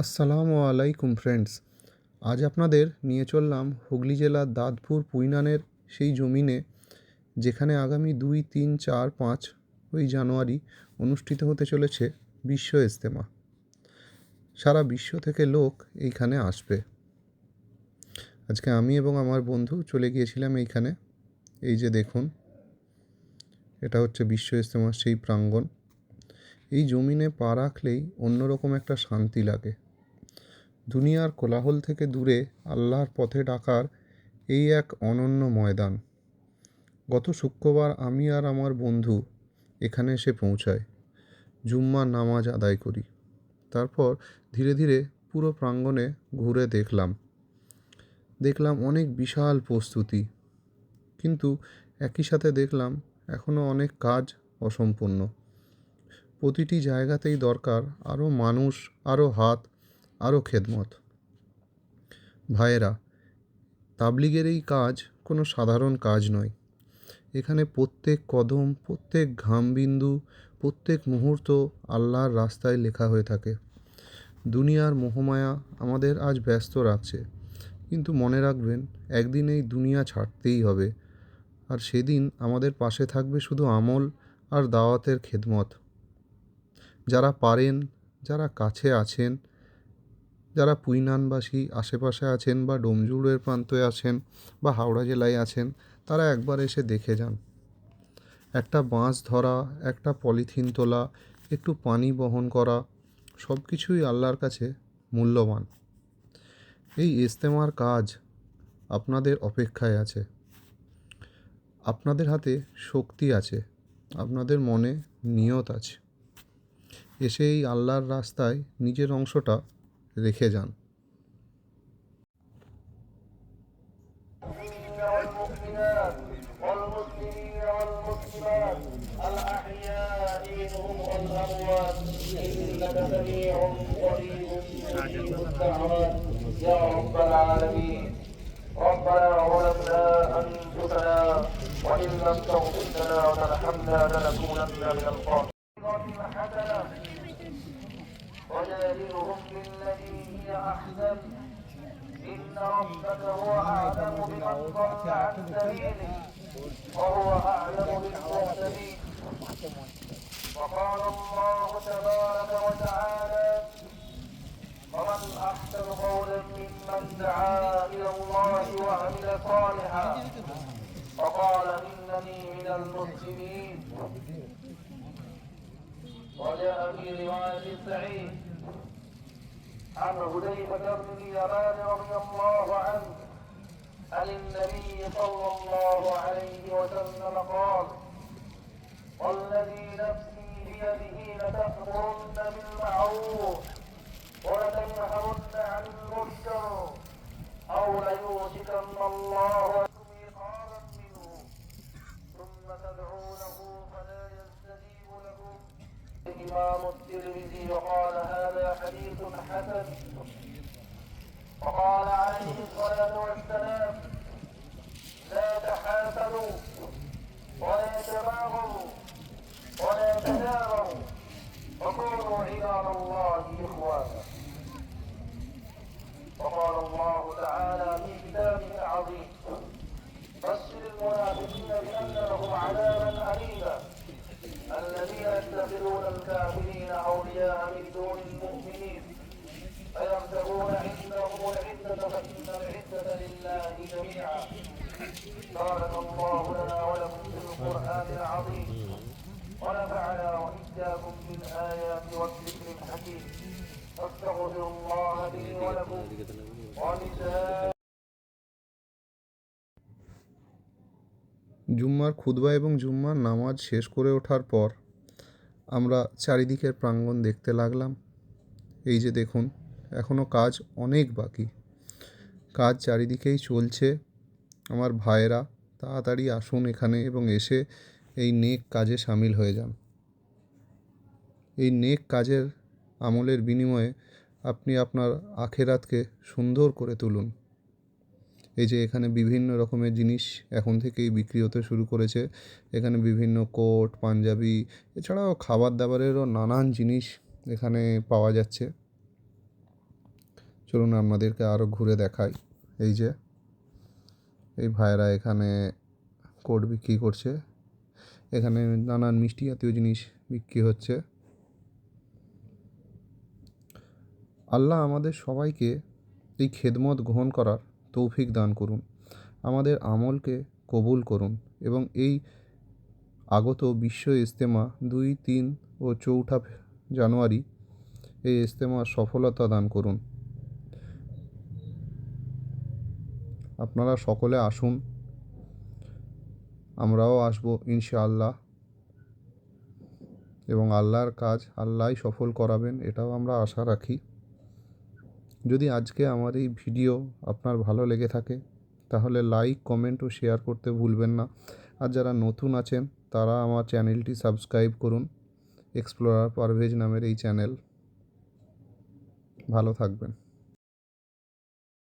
আসসালামু আলাইকুম ফ্রেন্ডস। আজ আপনাদের নিয়ে চললাম হুগলি জেলার দাঁতপুর পুইনানের সেই জমিনে, যেখানে আগামী দুই, তিন, চার, পাঁচ ওই জানুয়ারি অনুষ্ঠিত হতে চলেছে বিশ্ব ইজতেমা। সারা বিশ্ব থেকে লোক এইখানে আসবে। আজকে আমি এবং আমার বন্ধু চলে গিয়েছিলাম এইখানে। এই যে দেখুন, এটা হচ্ছে বিশ্ব ইজতেমার সেই প্রাঙ্গণ। এই জমিনে পা রাখলেই অন্যরকম একটা শান্তি লাগে। দুনিয়ার কোলাহল থেকে দূরে আল্লাহর পথে ডাকার এই এক অনন্য ময়দান। গত শুক্রবার আমি আর আমার বন্ধু এখানে এসে পৌঁছাই। জুম্মা নামাজ আদায় করি। তারপর ধীরে ধীরে পুরো প্রাঙ্গণে ঘুরে দেখলাম। দেখলাম অনেক বিশাল প্রস্তুতি। কিন্তু একই সাথে দেখলাম এখনও অনেক কাজ অসম্পূর্ণ। প্রতিটি জায়গাতেই দরকার আরও মানুষ আরও হাত আরও খেদমত। ভাইয়েরা, তাবলিগের এই কাজ কোনো সাধারণ কাজ নয়। এখানে প্রত্যেক কদম, প্রত্যেক ঘামবিন্দু, প্রত্যেক মুহূর্ত আল্লাহর রাস্তায় লেখা হয়ে থাকে। দুনিয়ার মোহমায়া আমাদের আজ ব্যস্ত রাখছে। কিন্তু মনে রাখবেন, একদিন এই দুনিয়া ছাড়তেই হবে। আর সেদিন আমাদের পাশে থাকবে শুধু আমল আর দাওয়াতের খেদমত। যারা পারেন, যারা কাছে আছেন যারা পুইনানবাসী আশেপাশে আছেন বা ডোমজুড়ের প্রান্তে আছেন বা হাওড়া জেলায় আছেন, তারা একবার এসে দেখে যান। একটা বাঁশ ধরা, একটা পলিথিন তোলা, একটু পানি বহন করা সব কিছুই আল্লাহর কাছে মূল্যবান। এই ইজতেমার কাজ আপনাদের অপেক্ষায় আছে। আপনাদের হাতে শক্তি আছে, আপনাদের মনে নিয়ত আছে। এসে এই আল্লাহর রাস্তায় নিজের অংশটা রেখে যান والمؤمنات والمسلمين والمسلمات الأحياء منهم والأموات إنك سميع قريب مجيب الدعوات يا رب العالمين ربنا ظلمنا أنفسنا وإن لم تغفر لنا وترحمنا لنكونن من الخاسرين حسنة وجادلهم بالتي هي أحسن إن ربك هو أعلم بمن ضل عن سبيله وهو أعلم بالمهتدين. وقال الله تبارك وتعالى ومن أحسن قولا ممن دعا إلى الله وعمل صالحا وقال إنني من المسلمين. وجاء في رواية سعيد عن هديفة بن اليمان رضي الله عنه عن النبي صلى الله عليه وسلم قال والذي نفسي بيده لتأمرن بالمعروف الإمام الترمذي وقال هذا حديث حسن. وقال عليه الصلاة والسلام الكافرين أولياء من دون المؤمنين فيبتغون عندهم العزة فإن العزة لله جميعا بارك الله لنا ولكم في القرآن العظيم ونفعنا وإياكم بالآيات والذكر الحكيم واستغفر الله لي ولكم ولسائر জুম্মার খুতবা এবং জুম্মার নামাজ শেষ করে ওঠার পর আমরা চারিদিকের প্রাঙ্গণ দেখতে লাগলাম। এই যে দেখুন এখনও কাজ অনেক বাকি। কাজ চারিদিকেই চলছে। আমার ভাইয়েরা, তাড়াতাড়ি আসুন এখানে এবং এসে এই নেক কাজে সামিল হয়ে যান। এই নেক কাজের আমলের বিনিময়ে আপনি আপনার আখেরাতকে সুন্দর করে তুলুন। এই যে এখানে বিভিন্ন রকমের জিনিস এখন থেকেই বিক্রি হতে শুরু করেছে। এখানে বিভিন্ন কোট, পাঞ্জাবি, এছাড়াও খাবার দাবারেরও নানান জিনিস এখানে পাওয়া যাচ্ছে। চলুন আপনাদেরকে আরও ঘুরে দেখাই। এই যে, এই ভাইয়েরা এখানে কোট বিক্রি করছে। এখানে নানান মিষ্টি জাতীয় জিনিস বিক্রি হচ্ছে। আল্লাহ আমাদের সবাইকে এই খেদমত গ্রহণ করার তৌফিক দান করুন। আমাদের আমলকে কবুল করুন এবং এই আগত বিশ্ব ইজতেমা দুই, তিন ও চৌঠা জানুয়ারি এই ইজতেমার সফলতা দান করুন। আপনারা সকলে আসুন। আমরাও আসব ইনশাআল্লাহ। এবং আল্লাহর কাজ আল্লাহই সফল করাবেন এটাও আমরা আশা রাখি। যদি আজকে আমার এই ভিডিও আপনার ভালো লেগে থাকে, তাহলে লাইক কমেন্ট ও শেয়ার করতে ভুলবেন না। আর যারা নতুন আছেন, তারা আমার চ্যানেলটি সাবস্ক্রাইব করুন। এক্সপ্লোরার পারভেজ নামের এই চ্যানেল। ভালো থাকবেন।